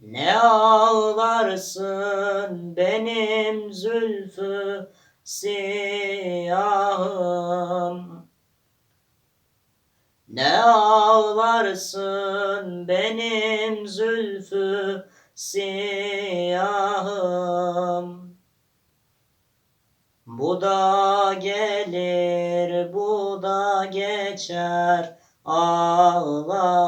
Ne ağlarsın benim zülfü siyahım? Ne ağlarsın benim zülfü siyahım? Bu da gelir bu da geçer ağlama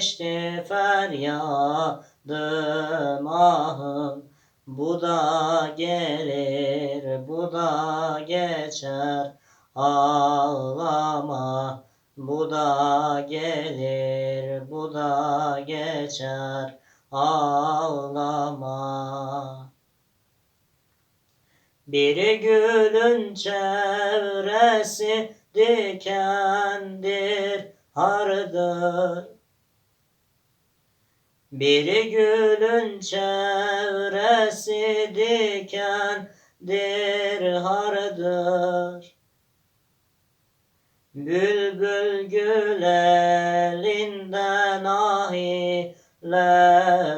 erişti feryadım ahım. Bu da gelir, bu da geçer ağlama. Bu da gelir, bu da geçer ağlama. Bir gülün çevresi dikendir, hardır. Bir gülün çevresi dikendir, hardır. Bülbül gül elinden ahile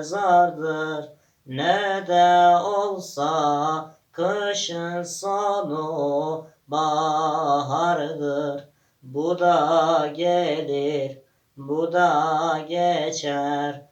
zardır. Ne de olsa kışın sonu bahardır. Bu da gelir, bu da geçer,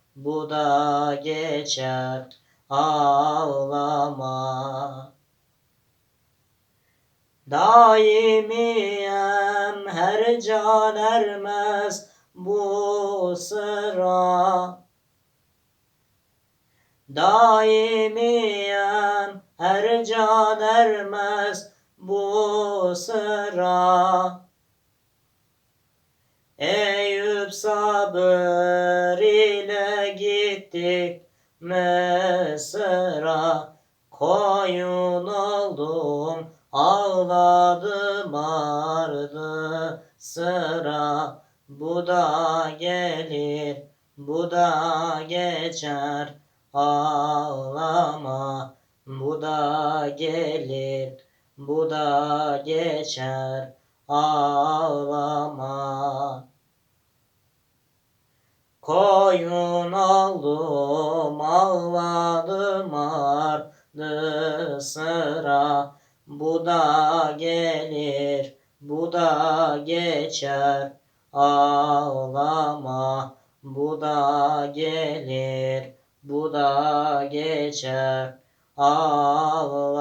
bu da geçer, ağlama. Daimiyem her can ermez bu sıra. Daimiyem her can ermez bu sıra. Eyüp sabır gittik Mısır'a Koyun oldum ağladım ardı sıra. Bu da gelir bu da geçer ağlama. Bu da gelir bu da geçer ağlama ağladım ardı sıra Bu da gelir bu da geçer. Ağlama Bu da gelir bu da geçer. Ağlama